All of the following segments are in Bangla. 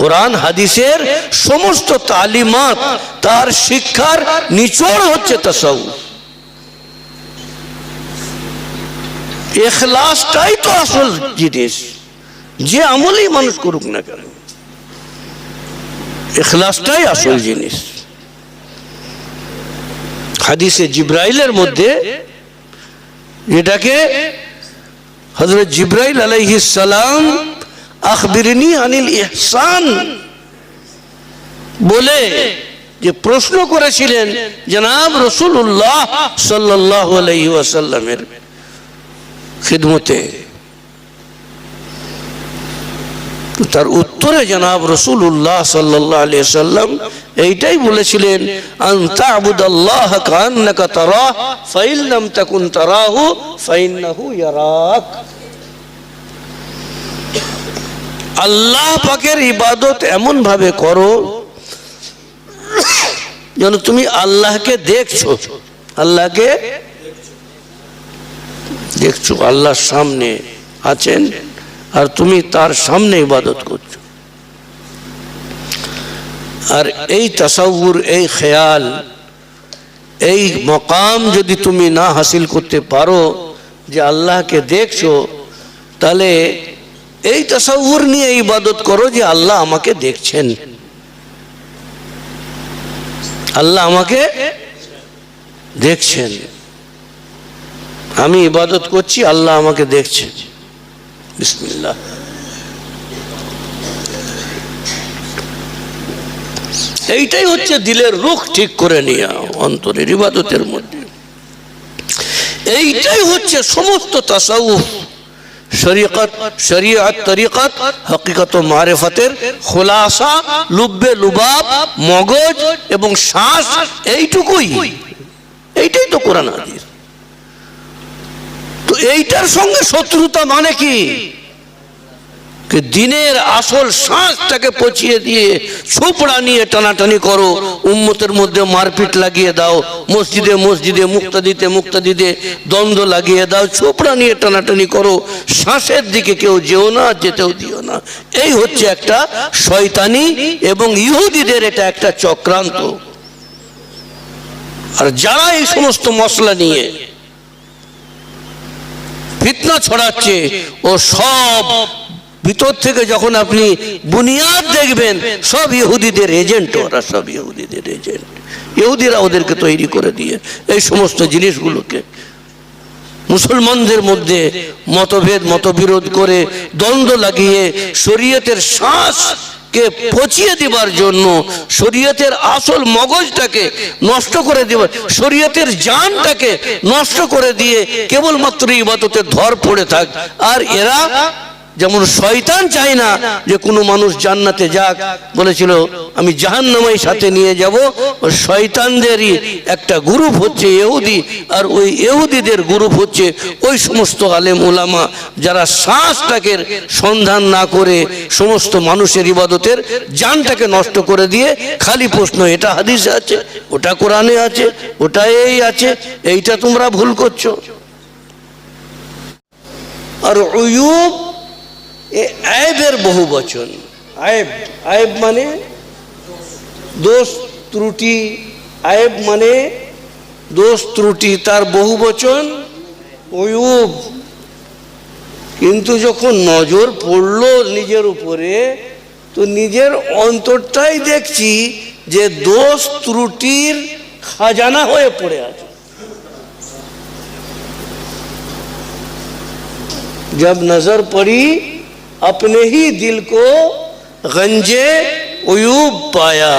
কোরআন, হাদিসের সমস্ত তালিমাত তার শিক্ষার নিচড় হচ্ছে তাসাউফ। এখলাসটাই তো আসল জিনিস। যে আমলেই মানুষ করুক না কেন। এখলাসটাই আসল জিনিস। হাদিসে জিব্রাইলের মধ্যে এটাকে হজরত জিব্রাইল আলাইহিস সালাম আখবিরনি আনিল ইহসান। বলে যে প্রশ্ন করেছিলেন, জনাব রসুল্লাহ সাল্লাহ আলাইহি খিদমতে। তার উত্তরে জনাব আলিয়া সাল্লাম এইটাই বলেছিলেন আন্তা আবুদাল্লাহ কান্নাকা তারা ফাইল্লাম তাকুন তারাহু ইয়ারাক। আল্লাহ পাকের ইবাদত এমন ভাবে করো যেন তুমি আল্লাহকে দেখছ। আল্লাহকে দেখছ, আল্লাহর সামনে আছেন আর তুমি তার সামনে ইবাদত করছ। আর এই তাসাউর, এই খেয়াল, এই মকাম যদি তুমি না হাসিল করতে পারো যে আল্লাহকে দেখছ, তাহলে এই তাসাউর নিয়ে ইবাদত করো যে আল্লাহ আমাকে দেখছেন। আল্লাহ আমাকে দেখছেন। আমি ইবাদত করছি, আল্লাহ আমাকে দেখছেন। বিসমিল্লাহ। এইটাই হচ্ছে দিলের রুখ ঠিক করে নেওয়া অন্তরের ইবাদতের মধ্যে। এইটাই হচ্ছে সমস্ত তাসাউফ শরীয়ত শরীয়ত তরিকত, হকিকত মারেফতের খোলাসা, লুব্বে লুবাব, মগজ এবং শ্বাস এইটুকুই। এইটাই তো কোরআন হাদিস। তো এইটার সঙ্গে শত্রুতা মানে কি কি? দিনের আসল শ্বাসটাকে পচিয়ে দিয়ে ছোপড়া নিয়ে টানাটানি করো উম্মতের মধ্যে মারপিট লাগিয়ে দাও মসজিদে মসজিদে মুক্তাদিতে মুক্তাদিতে দ্বন্দ্ব লাগিয়ে দাও ছোপড়া নিয়ে টানাটানি করো শ্বাসের দিকে কেউ যেও না যেতেও দিও না এই হচ্ছে একটা শয়তানি এবং ইহুদিদের এটা একটা চক্রান্ত। আর যারা এই সমস্ত মশলা নিয়ে ফিতনা ছড়াচ্ছে, ও সব ভিতর থেকে যখন আপনি বুনিয়াদ দেখবেন, সব ইহুদিদের এজেন্ট ওরা সব ইহুদিদের এজেন্ট ইহুদিরা ওদেরকে তৈরি করে দিয়ে এই সমস্ত জিনিসগুলোকে মুসলমানদের মধ্যে মতভেদ, মতবিরোধ করে দ্বন্দ্ব লাগিয়ে শরীয়তের শ্বাস কে পচিয়ে দেবার জন্য, শরীয়তের আসল মগজটাকে নষ্ট করে দেবার, শরীয়তের জানটাকে নষ্ট করে দিয়ে কেবলমাত্র ইবাদতের ধর পড়ে থাক। আর এরা যেমন শয়তান চায় না যে কোনো মানুষ জান্নাতে যাক। বলেছিল, আমি জাহান্নামাই সাথে নিয়ে যাব। শয়তানদেরই একটা গ্রুপ হচ্ছে এহুদি আর ওই এহুদিদের গ্রুপ হচ্ছে ওই সমস্ত আলেম ওলামা যারা শ্বাসটাকে সন্ধান না করে সমস্ত মানুষের ইবাদতের জানটাকে নষ্ট করে দিয়ে খালি প্রশ্ন, এটা হাদিসে আছে, ওটা কোরআনে আছে, ওটা এই আছে, এইটা তোমরা ভুল করছ। আর এ আয়েবের বহু বচন আয়েব আয়েব মানে দোষ ত্রুটি আয়েব মানে দোষ ত্রুটি তার বহু বচন অয়ুব কিন্তু যখন নজর পড়লো নিজের উপরে তো নিজের অন্তরটাই দেখছি যে দোষ ত্রুটির খাজানা হয়ে পড়ে আছে जब नजर पड़ी अपने ही दिल को गंजे उयूब पाया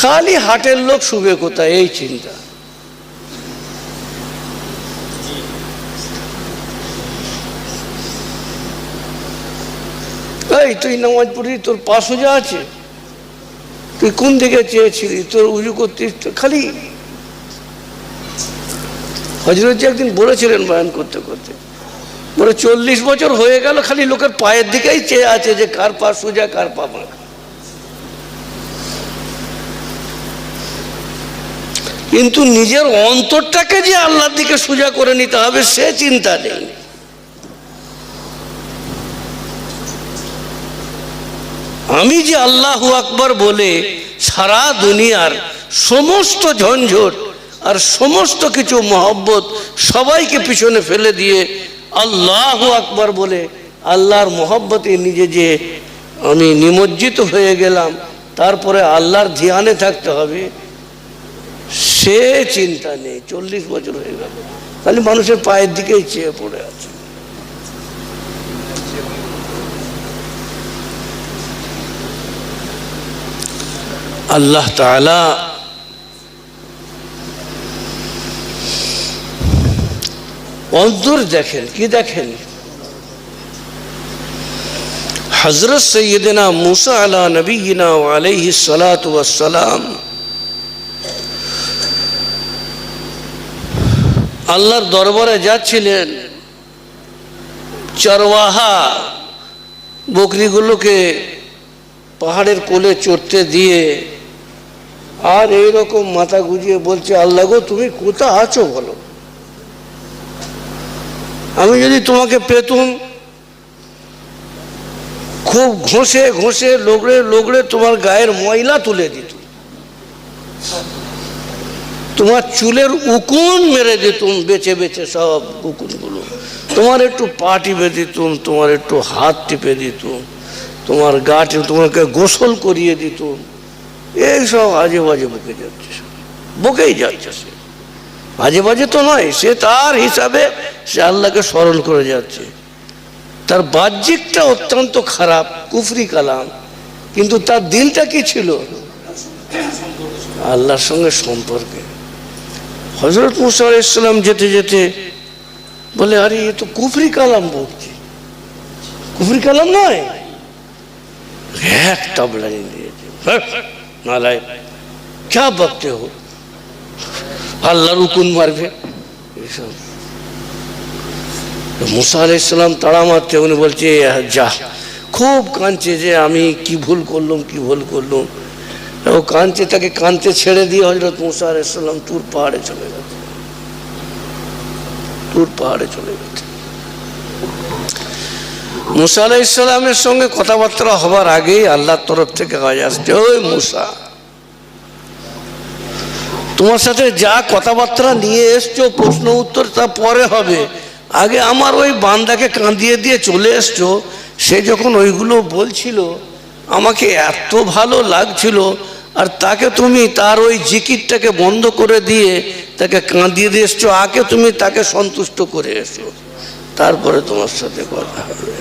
খালি হাটের লোক শুবে কোথায় এই চিন্তা এই তুই নামাজ পড়ি তোর পাঁচ সোজা আছে তুই কোন দিকে চেয়েছিলি তোর উজু করতিস তো খালি হজরত একদিন বলেছিলেন বয়ান করতে করতে, বলে চল্লিশ বছর হয়ে গেল খালি লোকের পায়ের দিকেই চেয়ে আছে যে কার পা সোজা, কার পা কিন্তু নিজের অন্তরটাকে যে আল্লাহর দিকে সোজা করে নিতে হবে, সে চিন্তা নেই। আমি যে আল্লাহ আকবর বলে সারা দুনিয়ার সমস্ত ঝঞ্ঝট আর সমস্ত কিছু মহব্বত সবাইকে পিছনে ফেলে দিয়ে আল্লাহ আকবর বলে আল্লাহর মহব্বতে নিজে যে আমি নিমজ্জিত হয়ে গেলাম, তারপরে আল্লাহর ধ্যানে থাকতে হবে, সে চিন্তা নেই, চল্লিশ বছর হয়ে গেল। খালি মানুষের পায়ের দিকেই চেয়ে পড়ে আছে। আল্লাহ তাআলা অন্তর দেখেন, কি দেখেন? হজরত সৈয়দনা মুসা আলা নবীনা আলাইহি সালাম আল্লাহর দরবারে যাচ্ছিলেন। চরওয়াহা বকরিগুলোকে পাহাড়ের কোলে চড়তে দিয়ে আর এই রকম মাথা গুজিয়ে বলছে, আল্লাহ গো, তুমি কোথা আছো বলো? আমি যদি তোমাকে পেতুম, খুব ঘষে ঘষে, লোগড়ে লোগড়ে তোমার গায়ের ময়লা তুলে দিত। তোমার চুলের উকুন মেরে দিতুম, বেছে বেছে সব উকুনগুলো। তোমার একটু পা টিপে দিতুম, তোমার একটু হাত টিপে দিতুম, তোমার গা তোমাকে গোসল করিয়ে দিতুম। এইসব আজে বাজে বকে যাচ্ছে। বকেই যাচ্ছে সে। আজে বাজে তো নয়, সে তার হিসাবে সে আল্লাহকে স্মরণ করে যাচ্ছে। তার বাহ্যিকটা অত্যন্ত খারাপ, কুফরি কালাম। কিন্তু তার দিলটা কি ছিল? আল্লাহর সঙ্গে সম্পর্কে। হজরত মুসা ইসলাম যেতে যেতে বলে, আরে, এ তো কুফরি কালাম বলছে। কুফরি কালাম নয়। এক তবলা দিয়েছে নালায় ক্যা বকতে হো আল্লাহর উকুন মারবে। এসব। মুসা আলাইসালাম তাড়া মারতে, উনি বলছে, যা। খুব কাঁদছে যে আমি কি ভুল করলাম, কি ভুল করলাম। ও কাঁদছে, তাকে কাঁদতে ছেড়ে দিয়ে হজরত মুসা আলাইসাল্লাম তুর পাহাড়ে চলে গেছে। তুর পাহাড়ে চলে গেছে। মুসা আলাইসাল্লামের সঙ্গে কথাবার্তা হবার আগেই আল্লাহর তরফ থেকে আওয়াজ আসছে, ওই মুসা, তোমার সাথে যা কথাবার্তা নিয়ে এসছো, প্রশ্ন উত্তর তা পরে হবে। আগে আমার ওই বান্দাকে কাঁদিয়ে দিয়ে চলে এসছো, সে যখন ওইগুলো বলছিল, আমাকে এত ভালো লাগছিল, আর তাকে তুমি তার ওই জিকিরটাকে বন্ধ করে দিয়ে তাকে কাঁদিয়ে দিয়ে এসছো, আগে তুমি তাকে সন্তুষ্ট করে এসো। তারপরে তোমার সাথে কথা হবে।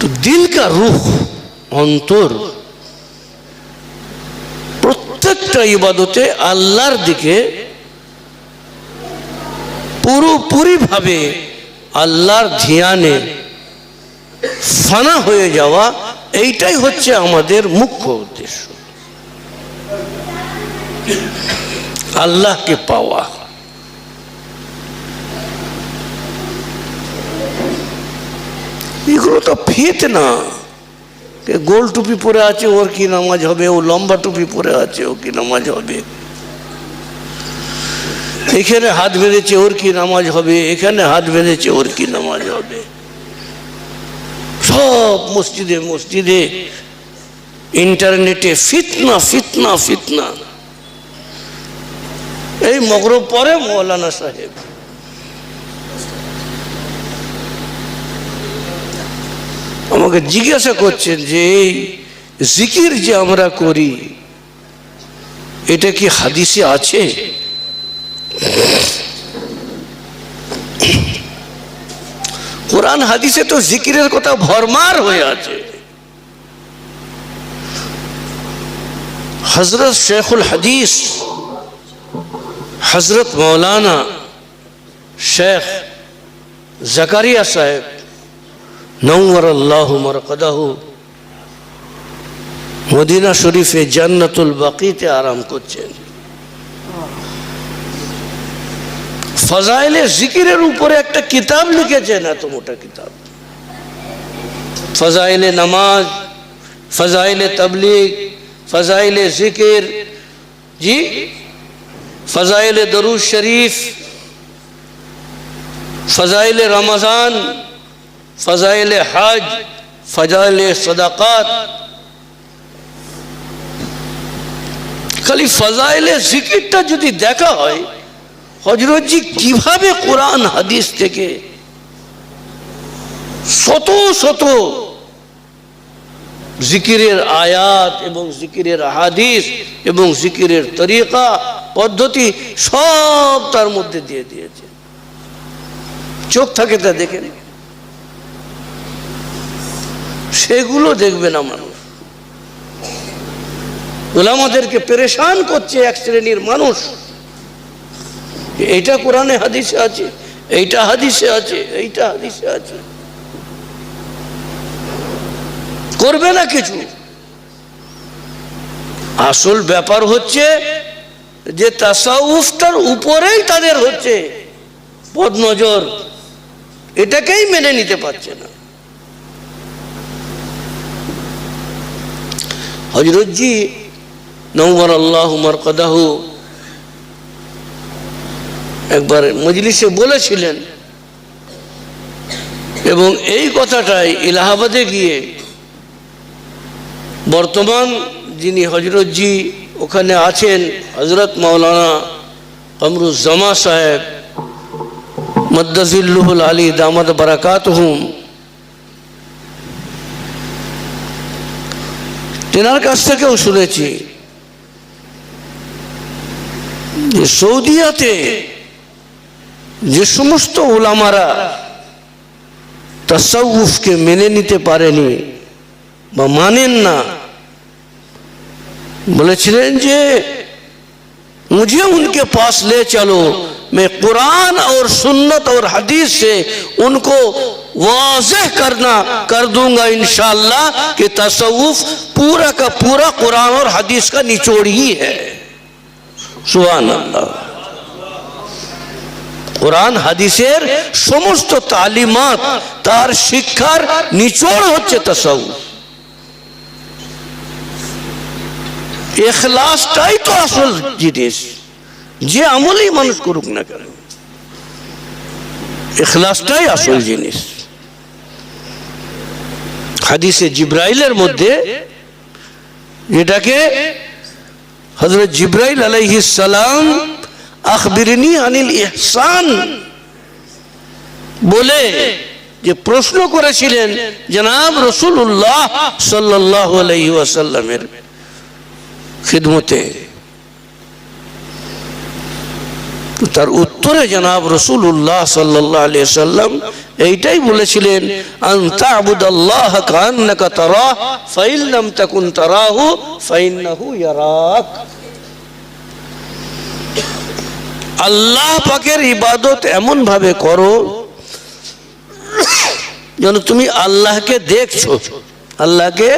তো দিল কা রুখ অন্তর প্রত্যেকটা ইবাদতে আল্লাহর দিকে পুরোপুরিভাবে আল্লাহর ধ্যানে ফানা হয়ে যাওয়া, এইটাই হচ্ছে আমাদের মুখ্য উদ্দেশ্য। আল্লাহকে পাওয়া। এগুলো তো ফিত না গোল টুপি পরে আছে, ওর কি নামাজ হবে? ও লম্বা টুপি পরে আছে, ও কি নামাজ হবে? এখানে হাত বেঁধেছে, ওর কি নামাজ হবে? এখানে হাত বেঁধেছে, ওর কি নামাজ হবে? সব মসজিদে মসজিদে ইন্টারনেটে ফিতনা ফিতনা ফিতনা। এই মগর পরে মৌলানা সাহেব। আমাকে জিজ্ঞাসা করছেন যে, এই জিকির যে আমরা করি, এটা কি হাদিসে আছে? কোরআন হাদিসে তো জিকিরের কথা ভরমার হয়ে আছে। হজরত শেখুল হাদিস হজরত মৌলানা শেখ জাকারিয়া সাহেব নৌর আল্লাহ মরকদাহু। মদিনা শরীফে জান্নাতুল বাকিতে আরাম করছেন। ফজাইলে জিকিরের উপরে একটা কিতাব লিখেছেন, এত মোটা কিতাব। ফজাইলে নামাজ, ফজাইলে তবলিগ, ফজাইলে জিকির, জি? ফজাইলে দরুজ শরীফ, ফজাইলে রমজান ফজাইল হজ, ফজাইল সদাকাত। খালি ফজাইলে জিকিরটা যদি দেখা হয় হজরতজি কীভাবে কোরআন, হাদিস থেকে শত শত জিকিরের আয়াত এবং জিকিরের হাদিস এবং জিকিরের তরিকা, পদ্ধতি সব তার মধ্যে দিয়ে দিয়েছে। চোখ থাকে তা দেখে সেগুলো দেখবে না মানুষ। ওলামাদেরকে পেরেশান করছে এক শ্রেণির মানুষ। এইটা কোরআনে হাদিসে আছে, এইটা হাদিসে আছে, এইটা হাদিসে আছে। করবে না কিছু। আসল ব্যাপার হচ্ছে যে তাসাউফটার উপরেই তাদের হচ্ছে বদনজর এটাকেই মেনে নিতে পারছে না। হজরতজি নৌবর আল্লাহ মরকদাহু। একবার মজলিসে বলেছিলেন, এবং এই কথাটাই এলাহাবাদে গিয়ে বর্তমান যিনি হজরতজি ওখানে আছেন হজরত মাওলানা কমরুজ্জামা সাহেব, মদ্দাজিল্লুহুল আলী দামাদ বারাকাত হুম তেনার কাছ থেকেও শুনেছি যে সৌদিয়াতে যে সমস্ত ওলামারা তসাউফকে মেনে নিতে পারেনি বা মানেন না বলেছিলেন যে मुझे उनके पास ले चलो मैं कुरान और सुन्नत और हदीस से उनको वाजह करना कर दूंगा इंशाल्लाह कि तसव्वुफ पूरा का पूरा कुरान और हदीस का निचोड़ ही है সুহান আল্লাহ কোরআন হাদিসের সমস্ত তালিমাত তার শিক্ষার নিচড় হচ্ছে তাসাউফ এখলাসটাই তো আসল জিনিস যে আমলেই মানুষ করুক না কেন, এখলাসটাই আসল জিনিস। হাদিসে জিব্রাইলের মধ্যে যেটাকে হজরত জিব্রাইল সালাম আখবিরনি আনিল ইহসান বলে যে প্রশ্ন করেছিলেন, জনাব রসুল্লাহ সাল্লাহ আলাইহি ওয়াসাল্লামের খিদমতে তো তার উত্তরে জনাব রসুল্লাহ সাল্লাহ আলিয়া সাল্লাম এইটাই বলেছিলেন আল্লাহ পাকের ইবাদত এমন ভাবে করো যেন তুমি আল্লাহকে দেখছ আল্লাহকে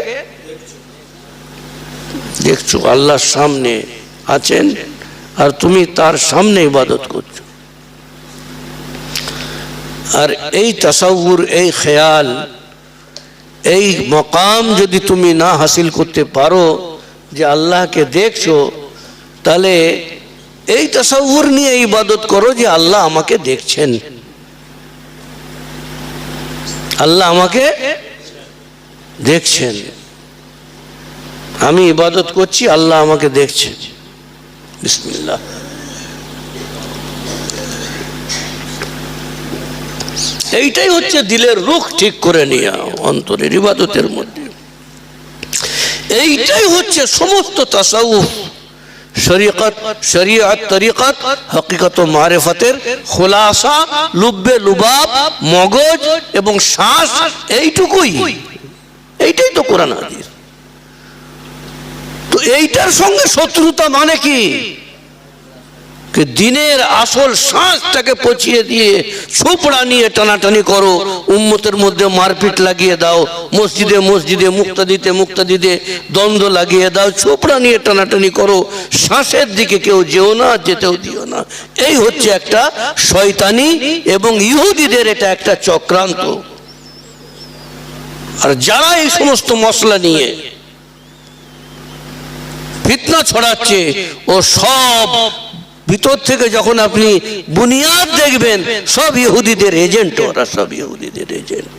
দেখছ, আল্লাহর সামনে আছেন। আর তুমি তার সামনে ইবাদত করছ। আর এই তাসাউর, এই খেয়াল, এই মকাম যদি তুমি না হাসিল করতে পারো যে আল্লাহকে দেখছ, তাহলে এই তাসাউর নিয়ে ইবাদত করো যে আল্লাহ আমাকে দেখছেন। আল্লাহ আমাকে দেখছেন। আমি ইবাদত করছি, আল্লাহ আমাকে দেখছেন। বিসমিল্লাহ এইটাই হচ্ছে দিলের রুখ ঠিক করে নেওয়া অন্তরের ইবাদতের মধ্যে। এইটাই হচ্ছে সমস্ত তাসাউফ। শরীয়ত শরীয়ত তরিকত, হকিকত মারেফতের খোলাসা, লুব্বে লুবাব, মগজ এবং শ্বাস, এইটুকুই। এইটাই তো কোরআন হাদিস। তো এইটার সঙ্গে শত্রুতা মানে কি? দিনের আসল শ্বাসটাকে পচিয়ে দিয়ে ছোপড়া নিয়ে টানাটানি করো, উম্মতের মধ্যে মারপিট লাগিয়ে দাও, মসজিদে মসজিদে মুক্তাদিতে মুক্তাদিতে দ্বন্দ্ব লাগিয়ে দাও, ছোপড়া নিয়ে টানাটানি করো, শ্বাসের দিকে কেউ যেও না, যেতেও দিও না। এই হচ্ছে একটা শয়তানি এবং ইহুদিদের এটা একটা চক্রান্ত। আর যারা এই সমস্ত মশলা নিয়ে ফিতনা ছড়াচ্ছে। ও সব ভিতর থেকে যখন আপনি বুনিয়াদ দেখবেন, সব ইহুদিদের এজেন্ট, ওরা সব ইহুদিদের এজেন্ট।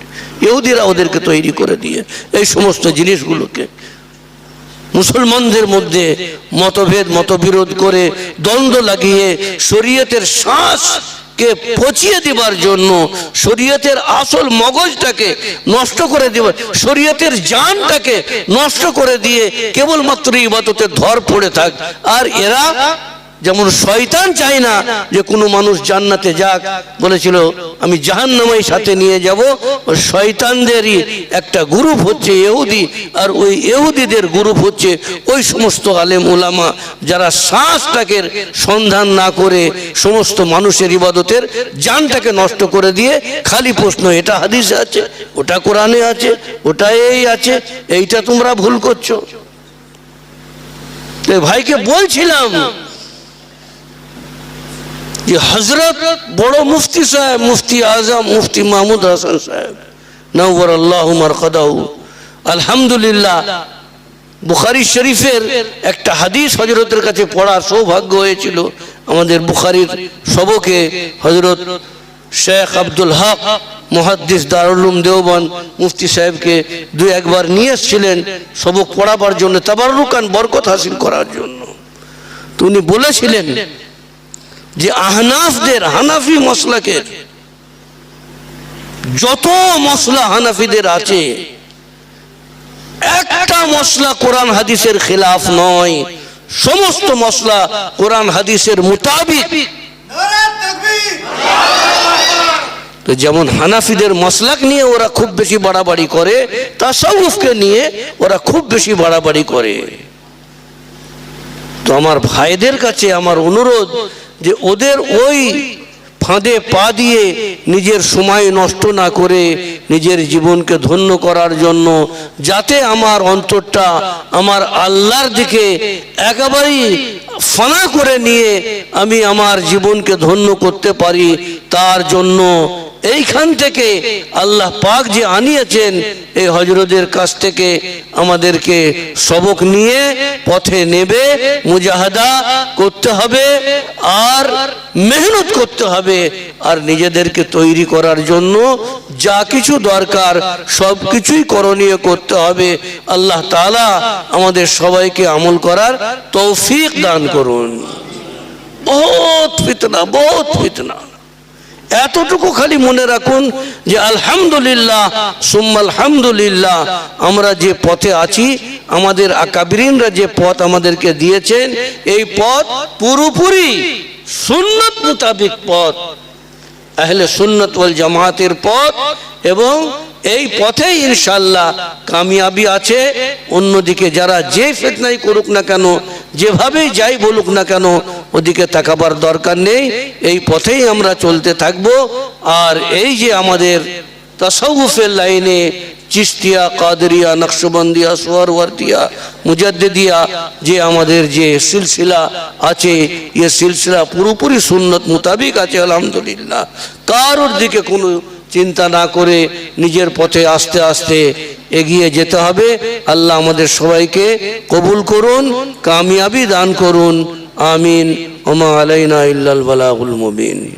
ইহুদিরা ওদেরকে তৈরি করে দিয়ে এই সমস্ত জিনিসগুলোকে মুসলমানদের মধ্যে মতভেদ, মতবিরোধ করে দ্বন্দ্ব লাগিয়ে শরীয়তের শ্বাস কে পচিয়ে দেবার জন্য শরীয়তের আসল মগজটাকে নষ্ট করে দেবার, শরীয়তের জানটাকে নষ্ট করে দিয়ে কেবলমাত্র ইবাদতের ধর পড়ে থাক। আর এরা যেমন শয়তান চায় না যে কোনো মানুষ জান্নাতে যাক। বলেছিল, আমি জাহান্নামাই সাথে নিয়ে যাব। শয়তানদেরই একটা গ্রুপ হচ্ছে এহুদি আর ওই এহুদিদের গ্রুপ হচ্ছে ওই সমস্ত আলেম ওলামা যারা শ্বাসটাকে সন্ধান না করে সমস্ত মানুষের ইবাদতের জানটাকে নষ্ট করে দিয়ে খালি প্রশ্ন, এটা হাদিসে আছে, ওটা কোরআনে আছে, ওটা এই আছে, এইটা তোমরা ভুল করছ। ভাইকে বলছিলাম যে হজরত বড় মুফতি সাহেব, মুফতি আজম, মুফতি মাহমুদ হাসান সাহেব নওবর আল্লাহ উমর কদাউ আলহামদুলিল্লাহ, বুখারি শরীফের একটা হাদিস হজরতের কাছে পড়ার সৌভাগ্য হয়েছিল। আমাদের বুখারির সবকে হজরত শেখ আব্দুল হক, মহাদ্দিস দারুলুম দেওবান মুফতি সাহেবকে দুই একবার নিয়ে এসেছিলেন সবক পড়াবার জন্য তাবারুকান বরকত হাসিল করার জন্য। তো উনি বলেছিলেন যে আহনাফদের, হানাফি মশলাকে, যত মশলা হানাফিদের আছে, একটা মশলা কোরআন হাদিসের খেলাফ নয়, সমস্ত মশলা কোরআন হাদিসের মোতাবিক। যেমন হানাফিদের মশলাক নিয়ে ওরা খুব বেশি বাড়াবাড়ি করে, তাসাউফকে নিয়ে ওরা খুব বেশি বাড়াবাড়ি করে। তো আমার ভাইদের কাছে আমার অনুরোধ যে ওদের ওই ফাঁদে পা দিয়ে নিজের সময় নষ্ট না করে নিজের জীবনকে ধন্য করার জন্য যাতে আমার অন্তরটা আমার আল্লাহর দিকে একেবারেই ফানা করে নিয়ে আমি আমার জীবনকে ধন্য করতে পারি, তার জন্য এইখান থেকে আল্লাহ পাক যে আনিয়েছেন, এই হজরতের কাছ থেকে আমাদেরকে সবক নিয়ে পথে নেবে, মুজাহাদা করতে হবে, আর মেহনত করতে হবে, আর নিজেদেরকে তৈরি করার জন্য যা কিছু দরকার সব কিছুই করণীয় করতে হবে। আল্লাহ তালা আমাদের সবাইকে আমল করার তৌফিক দান করুন। বহুত ফিতনা বহুত ফিতনা। এতটুকু খালি মনে রাখুন যে আলহামদুলিল্লাহ, সুম্মা আলহামদুলিল্লাহ, আমরা যে পথে আছি, আমাদের আকাবিরিনরা যে পথ আমাদেরকে দিয়েছেন, এই পথ পুরোপুরি সুন্নত মোতাবিক পথ। আহলে সুন্নত ওয়াল জামাতের পথ এবং এই পথেই ইনশাল্লাহ কামিয়াবি আছে। অন্যদিকে যারা যে ফেতনাই করুক না কেন, যেভাবেই যাই বলুক না কেন ওদিকে তাকাবার দরকার নেই, এই পথেই আমরা চলতে থাকব। আর এই যে আমাদের তাসাউফের লাইনে চিস্তিয়া কাদরিয়া, নকশবন্দিয়া, সোয়ারওয়ার্দিয়া, মুজাদ্দিদিয়া যে আমাদের যে সিলসিলা আছে, এ সিলসিলা পুরোপুরি সুন্নত মোতাবিক আছে, আলহামদুলিল্লাহ। কারোর দিকে কোনো চিন্তা না করে নিজের পথে আস্তে আস্তে এগিয়ে যেতে হবে। আল্লাহ আমাদের সবাইকে কবুল করুন, কামিয়াবি দান করুন। آمين. وما علينا إلا البلاغ المبين.